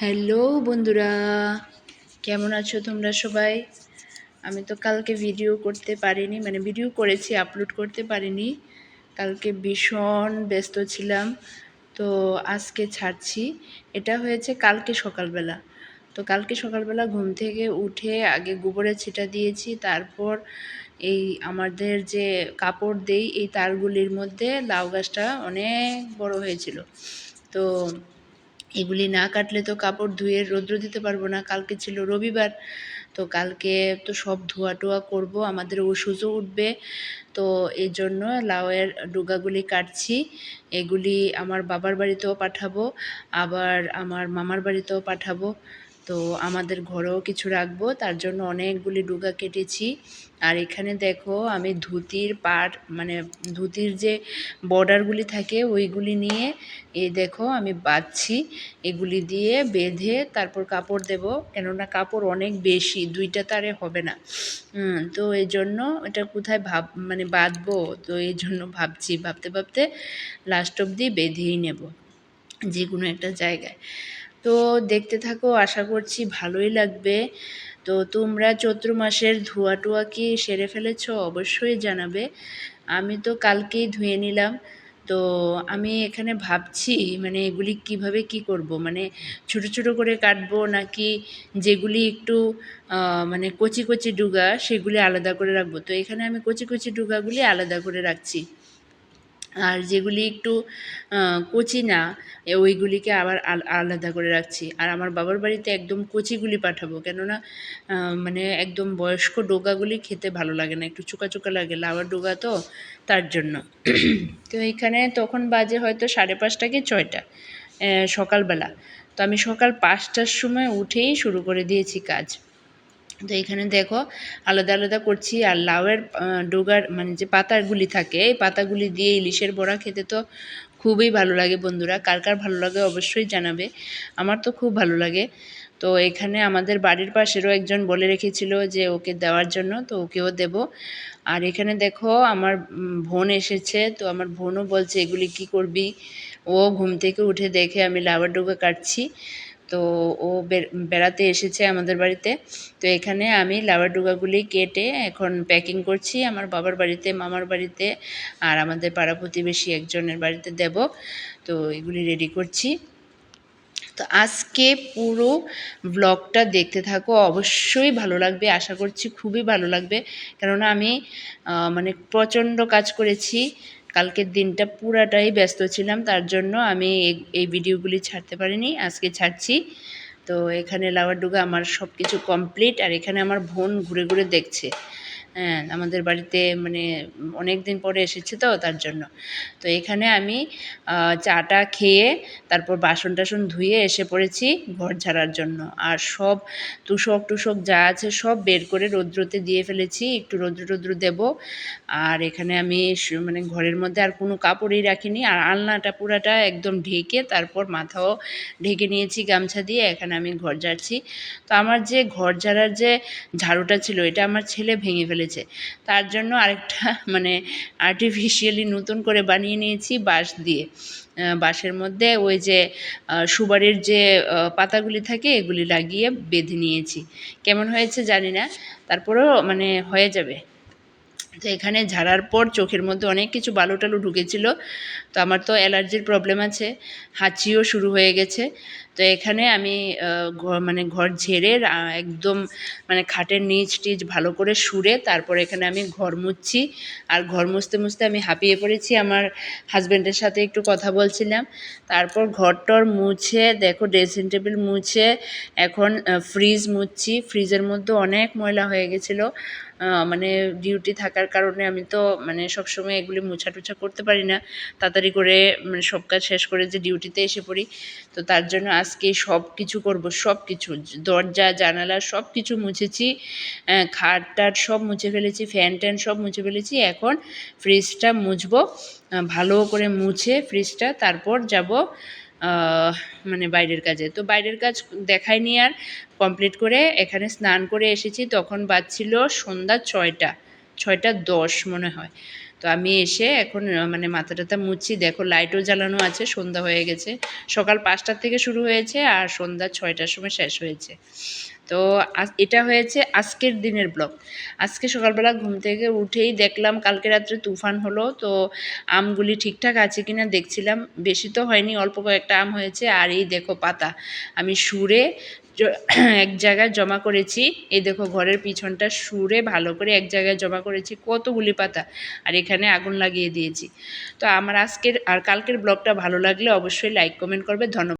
Hello বন্ধুরা, কেমন আছো তোমরা সবাই? আমি তো কালকে ভিডিও করতে পারিনি মানে ভিডিও করেছি আপলোড করতে পারিনি। কালকে ভীষণ ব্যস্ত ছিলাম, তো আজকে ছাড়ছি। এটা হয়েছে কালকে সকালবেলা। তো কালকে সকালবেলা ঘুম থেকে উঠে আগে গোবরের ছিটা দিয়েছি, তারপর এই আমাদের যে কাপড় দেই, এই তারগুলির মধ্যে লাউ গাছটা অনেক বড় হয়েছিল। তো এগুলি না কাটলে তো কাপড় ধুয়ে রৌদ্র দিতে পারব না। কালকে ছিল রবিবার, তো কালকে তো সব ধোয়া টোয়া করব, আমাদের ওষুধও উঠবে। তো এই জন্য লাউয়ের ডুগাগুলি কাটছি, এগুলি আমার বাবার বাড়িতেও পাঠাবো, আবার আমার মামার বাড়িতেও পাঠাবো। তো আমাদের ঘরেও কিছু রাখব, তার জন্য অনেকগুলি ডুগা কেটেছি। আর এখানে দেখো আমি ধুতির পাট মানে ধুতির যে বর্ডারগুলি থাকে ওইগুলি নিয়ে এই দেখো আমি বাঁধছি। এগুলি দিয়ে বেঁধে তারপর কাপড় দেব, কেননা কাপড় অনেক বেশি, দুইটা তারে হবে না। তো এই জন্য এটা কোথায় ভাব মানে বাঁধবো? তো এই জন্য ভাবছি, ভাবতে ভাবতে লাস্ট অবধি বেঁধেই নেব যে কোনো একটা জায়গায়। তো দেখতে থাকো, আশা করছি ভালোই লাগবে। তো তোমরা চৈত্র মাসের ধোয়া টোয়া কি সেরে ফেলেছ? অবশ্যই জানাবে। আমি তো কালকেই ধুয়ে নিলাম। তো আমি এখানে ভাবছি মানে এগুলি কীভাবে কি করব? মানে ছোট ছোট করে কাটবো নাকি যেগুলি একটু মানে কচি কচি ডুগা সেগুলি আলাদা করে রাখব? তো এখানে আমি কচি কচি ডুগাগুলি আলাদা করে রাখছি। আর যেগুলি একটু কচি না ওইগুলিকে আবার আলাদা করে রাখছি। আর আমার বাবার বাড়িতে একদম কচিগুলি পাঠাবো। কেননা মানে একদম বয়স্ক ডোগাগুলি খেতে ভালো লাগে না। একটু চোকা চোকা লাগে লাউয়ার ডোগা তো তার জন্য। তো এখানে তখন বাজে হয়তো সাড়ে পাঁচটা কি ছয়টা সকালবেলা। তো আমি সকাল পাঁচটার সময় উঠেই শুরু করে দিয়েছি কাজ। তো এখানে দেখো আলাদা আলাদা করছি আর লাউয়ের ডোগার মানে যে পাতাগুলি থাকে, এই পাতাগুলি দিয়ে ইলিশের বড়া খেতে তো খুবই ভালো লাগে বন্ধুরা। কার কার ভালো লাগে অবশ্যই জানাবে। আমার তো খুব ভালো লাগে। তো এখানে আমাদের বাড়ির পাশেরও একজন বলে রেখেছিল যে ওকে দেওয়ার জন্য, তো ওকেও দেব। আর এখানে দেখো আমার বোন এসেছে, তো আমার বোনও বলছে, এগুলি কি করবি? ও ঘুম থেকে উঠে দেখে আমি লাউয়ের ডোগা কাটছি। তো ও বেড়াতে এসেছে আমাদের বাড়িতে। তো এখানে আমি লাউয়ার ডুগাগুলি কেটে এখন প্যাকিং করছি আমার বাবার বাড়িতে, মামার বাড়িতে আর আমাদের পাড়া প্রতিবেশী একজনের বাড়িতে দেব। তো এগুলি রেডি করছি। তো আজকে পুরো ব্লগটা দেখতে থাকো, অবশ্যই ভালো লাগবে, আশা করছি খুবই ভালো লাগবে। কেননা আমি মানে প্রচণ্ড কাজ করেছি। কালকের দিনটা পুরাটাই ব্যস্ত ছিলাম, তার জন্য আমি এই ভিডিওগুলি ছাড়তে পারিনি, আজকে ছাড়ছি। তো এখানে লাভার ডুগা আমার সব কিছু কমপ্লিট, আর এখানে আমার বোন ঘুরে ঘুরে দেখছে। হ্যাঁ আমাদের বাড়িতে মানে অনেক দিন পরে এসেছে তো তার জন্য। তো এখানে আমি চাটা খেয়ে তারপর বাসন টাসন ধুয়ে এসে পড়েছি ঘর ঝাড়ার জন্য। আর সব তুষক টুসক যা আছে সব বের করে রৌদ্রতে দিয়ে ফেলেছি, একটু রৌদ্র টৌদ্র দেব। আর এখানে আমি মানে ঘরের মধ্যে আর কোনো কাপড়ই রাখিনি। আর আলনাটা পুরাটা একদম ঢেকে তারপর মাথাও ঢেকে নিয়েছি গামছা দিয়ে, এখানে আমি ঘর ঝাড়ছি। তো আমার যে ঘর ঝাড়ার যে ঝাড়ুটা ছিল, এটা আমার ছেলে ভেঙে ফেলেছে। ফেলেছে তার জন্য আরেকটা মানে আর্টিফিশিয়ালি নতুন করে বানিয়ে নিয়েছি বাঁশ দিয়ে। বাঁশের মধ্যে ওই যে সুবারের যে পাতাগুলি থাকে এগুলি লাগিয়ে বেঁধে নিয়েছি। কেমন হয়েছে জানি না, তারপরেও মানে হয়ে যাবে। তো এখানে ঝাড়ার পর চোখের মধ্যে অনেক কিছু বালু টালু ঢুকেছিল। তো আমার তো অ্যালার্জির প্রবলেম আছে, হাঁচিও শুরু হয়ে গেছে। তো এখানে আমি ঘর মানে ঘর ঝেড়ে একদম মানে খাটের নিচ টিচ ভালো করে সুরে তারপর এখানে আমি ঘর মুছছি। আর ঘর মুছতে মুছতে আমি হাঁপিয়ে পড়েছি, আমার হাজব্যান্ডের সাথে একটু কথা বলছিলাম। তারপর ঘরটর মুছে, দেখো ড্রেসিং টেবিল মুছে, এখন ফ্রিজ মুছছি। ফ্রিজের মধ্যে অনেক ময়লা হয়ে গেছিল। মানে ডিউটি থাকার কারণে আমি তো মানে সবসময় এগুলি মোছা টুছা করতে পারি না। তাড়াতাড়ি করে মানে সব কাজ শেষ করে যে ডিউটিতে এসে পড়ি। তো তার জন্য আজকে সব কিছু করব সব কিছু দরজা, জানালা সব কিছু মুছেছি। খাট টাট সব মুছে ফেলেছি ফ্যান ট্যান সব মুছে ফেলেছি। এখন ফ্রিজটা মুছবো। ভালো করে মুছে ফ্রিজটা তারপর যাব মানে বাইরের কাজে। তো বাইরের কাজ দেখায়নি আর কমপ্লিট করে এখানে স্নান করে এসেছি। তখন বাজছিল সন্ধ্যা ছয়টা ছয়টা দশ মনে হয়। তো আমি এসে এখন মানে মাথা টাথা মুছছি দেখো লাইটও জ্বালানো আছে, সন্ধ্যা হয়ে গেছে। সকাল পাঁচটার থেকে শুরু হয়েছে আর সন্ধ্যা ছয়টার সময় শেষ হয়েছে। তো এটা হয়েছে আজকের দিনের ব্লগ। আজকে সকালবেলা ঘুম থেকে উঠেই দেখলাম কালকে রাত্রে তুফান হলো, তো আমগুলি ঠিকঠাক আছে কিনা দেখছিলাম। বেশি তো হয়নি, অল্প কয়েকটা আম হয়েছে আর এই দেখো পাতা। আমি সুরে এক জায়গায় জমা করেছি। এই দেখো ঘরের পিছনটা সুরে ভালো করে এক জায়গায় জমা করেছি, কতগুলি পাতা। আর এখানে আগুন লাগিয়ে দিয়েছি। তো আমার আজকের আর কালকের ব্লগটা ভালো লাগলে অবশ্যই লাইক কমেন্ট করবে। ধন্যবাদ।